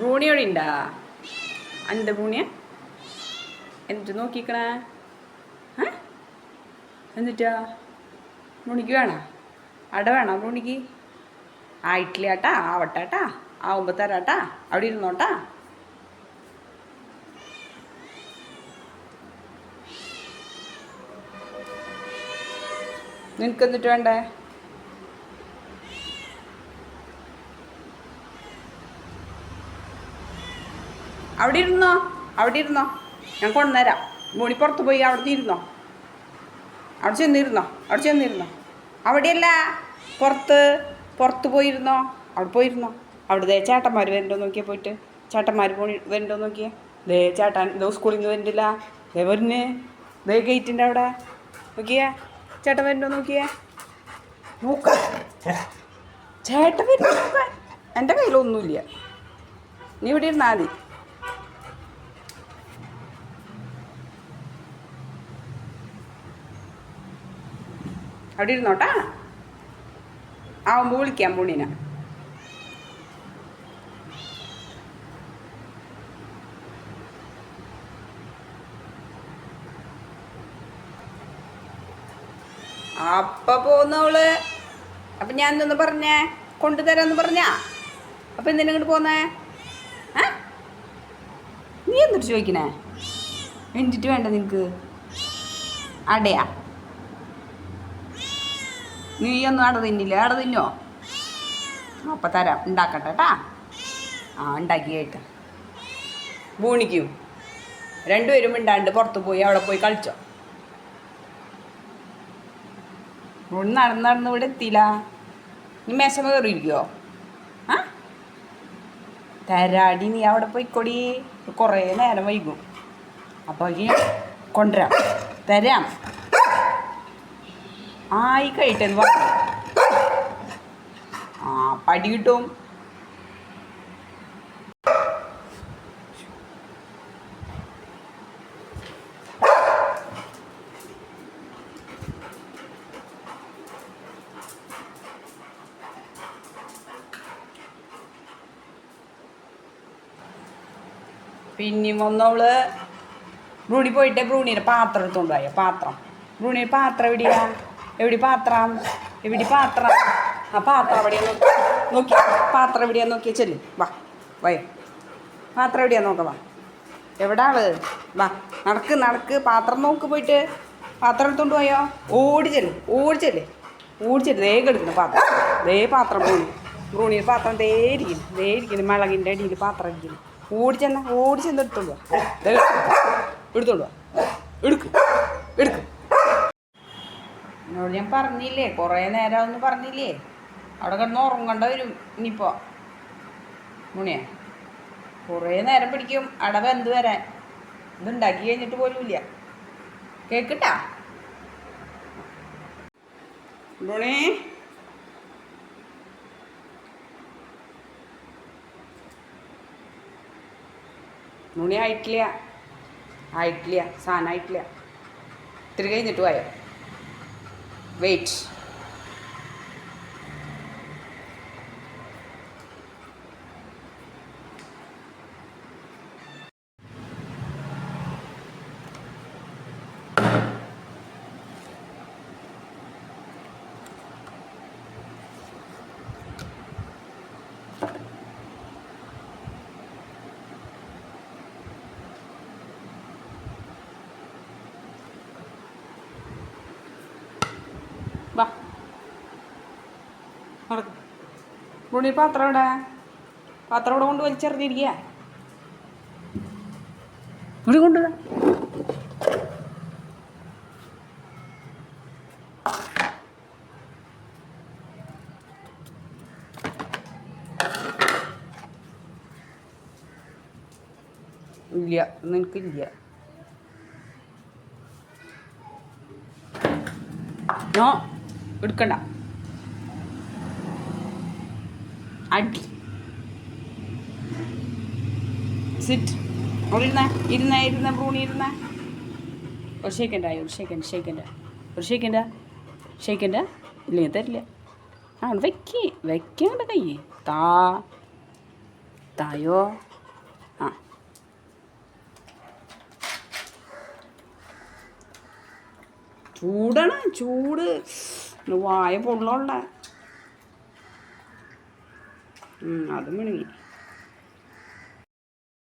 അവിടെ ഉണ്ടാ ഉണ്ട് ഭൂണിയ എന്നിട്ട് നോക്കിക്കണേ. എന്നിട്ടാ? ഭൂണിക്ക് വേണോ? അട വേണോ ബ്രൂണിക്ക്? ആയിട്ടില്ല ആട്ടാ ആവട്ടാട്ടാ ആവുമ്പോൾ തരാട്ടാ അവിടെ ഇരുന്നോട്ടാ. നിനക്ക് എന്നിട്ട് വേണ്ടേ? അവിടെ ഇരുന്നോ? അവിടെ ഇരുന്നോ? ഞാൻ കൊണ്ടുവരാം മോണി പുറത്ത് പോയി അവിടെ ഇരുന്നോ? അവിടെ ചെന്നിരുന്നോ? അവിടെ ചെന്നിരുന്നോ? അവിടെയല്ല. പുറത്ത്. പുറത്ത് പോയിരുന്നോ? അവിടെ പോയിരുന്നോ? അവിടെ ദേ ചേട്ടന്മാർ വരണ്ടോ നോക്കിയാൽ പോയിട്ട്. ചേട്ടന്മാർ പോയി വരണ്ടോ നോക്കിയാൽ ദേ ചേട്ടൻ ദോ സ്കൂളിൽ നിന്ന് വരണ്ടില്ല ദേ വരുന്നേ. ദേ ഗേറ്റിന്റെ അവിടെ. നോക്കിയേ. ചേട്ടൻ വരണ്ടോ നോക്കിയേ. നോക്ക. ചേട്ടൻ എന്റെ കയ്യിലൊന്നുമില്ല. നീ ഇവിടെ ഇരുന്നാൽ മതി. അവിടെ ഇരുന്നോട്ടാ. ആവുമ്പോൾ വിളിക്കാം പുണ്ണിനെ അപ്പ പോന്നവൾ. അപ്പൊ ഞാൻ എന്തൊന്ന് പറഞ്ഞേ കൊണ്ടുതരാന്ന് പറഞ്ഞാ. അപ്പൊ എന്തിനാ ഇങ്ങോട്ട് പോന്നേ? നീ എന്നിട്ട് ചോദിക്കണേ? എന്നിട്ട് വേണ്ട നിനക്ക്. അടയാ. നീ ഒന്നും അട തിന്നില്ല? അവിടെ തിന്നോ? അപ്പം തരാം. ഉണ്ടാക്കട്ടെ കേട്ടാ ആ ഉണ്ടാക്കി കേട്ട് ബൂണിക്കും രണ്ടുപേരും ഉണ്ടാണ്ട് പുറത്ത് പോയി അവിടെ പോയി കളിച്ചോ. ഇവിടെ നടന്ന് നടന്ന് ഇവിടെ എത്തിയില്ല. നീ മേശമ കയറിയിരിക്കോ ആ? തരാടി നീ അവിടെ പോയിക്കൊടി. കുറേ നേരം വൈകും. അപ്പോൾ കൊണ്ടുവരാം. തരാം. ആയി കഴിട്ടെന്ന് പറഞ്ഞു ആ പടി കിട്ടും. പിന്നെയും വന്നവൾ ബ്രൂണി പോയിട്ട് ബ്രൂണിയുടെ പാത്രം എടുത്തോണ്ടായ പാത്രം. ബ്രൂണിയുടെ പാത്രം എവിടെയാ? എവിടെ പാത്രം? എവിടെ പാത്രം? ആ പാത്രം എവിടെയാ നോക്കി നോക്കി. പാത്രം എവിടെയാ നോക്കിയ? ചെല്ലു. വാ വൈ. പാത്രം എവിടെയാ? നോക്ക വാ. എവിടെ ആൾ? വാ നടക്ക് നടക്ക്. പാത്രം നോക്ക് പോയിട്ട്. പാത്രം എടുത്തോണ്ട് പോയോ? ഓടി ചെല്ലു. ഓടി ചെല്ലേ. ഓടി ചെല്ലു. ദേ എടുക്കുന്നു പാത്രം. ദേ പാത്രം പോയി ബ്രൂണിയിൽ പാത്രം ദേ ഇരിക്കുന്നു. ദേ മുളകിന്റെ അടിയിൽ പാത്രം ഇരിക്കുന്നു. ഓടി ചെന്ന ഓടി ചെന്ന് എടുത്തോണ്ട് പോവാ എടുത്തോണ്ട് വാ. എടുക്കും. എടുക്ക്. എന്നോട് ഞാൻ പറഞ്ഞില്ലേ കുറേ നേരം ഒന്ന് പറഞ്ഞില്ലേ? അവിടെ കിടന്ന് ഉറങ്ങണ്ട വരും ഇനിയിപ്പോൾ മുണിയാ കുറേ നേരം പിടിക്കും അവിടെ വെന്ത് വരാൻ? ഇതുണ്ടാക്കി കഴിഞ്ഞിട്ട് പോലും ഇല്ല കേക്കട്ടാ മുണി മുണി ആയിട്ടില്ല. ആയിട്ടില്ല സാധനം ആയിട്ടില്ല. ഇത്തിരി കഴിഞ്ഞിട്ട് പോയോ? wait. നടക്ക്. ബ്രൂണി പാത്രം ഇവിടെ പാത്രം ഇവിടെ കൊണ്ട് വലിച്ചെറിഞ്ഞിരിക്കുക ഇവിടെ കൊണ്ടുവരാ ഇല്ല നിനക്കില്ല. നോ എടുക്കണ്ട. അടി. സിറ്റ് അവിടെ ഇരുന്ന ഇരുന്ന ഇരുന്ന ബ്രൂണി ഇരുന്ന. ഒരു ഷേക്കൻഡായി ഒരു ഷേക്കൻഡ് ഷേക്കൻഡ് ഒരു ഷേക്കൻഡാ ഷേക്കൻഡാ ഇല്ലെങ്കിൽ തരില്ല. ആ വെക്കേ. വെക്കണ്ട കൈ. താ. തായോ? ആ. ചൂടാണ് ചൂട്. വായ പൊള്ളോണ്ട അത് മിണുങ്ങി.